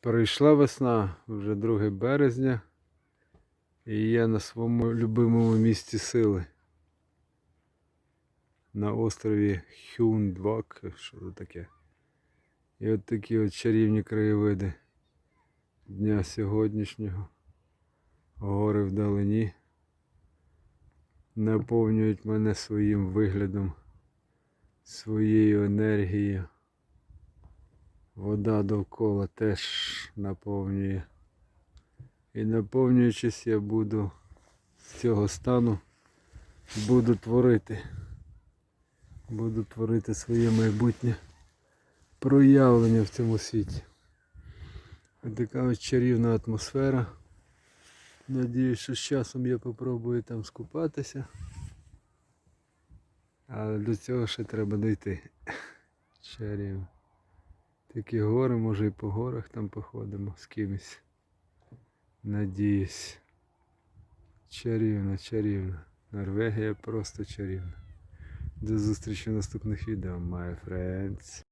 Прийшла весна, вже 2 березня, і я на своєму любимому місці сили. На острові Хюндвак, що це таке. І от такі от чарівні краєвиди дня сьогоднішнього. Гори вдалині наповнюють мене своїм виглядом, своєю енергією. Вода довкола теж наповнює. І наповнюючись, я буду з цього стану, буду творити. Буду творити своє майбутнє проявлення в цьому світі. Така ось чарівна атмосфера. Надіюсь, що з часом я попробую там скупатися. Але до цього ще треба дойти. Чарівно. Такі гори, може і по горах там походимо з кимось. Надіюсь. Чарівна, чарівна. Норвегія просто чарівна. До зустрічі в наступних відео, my friends.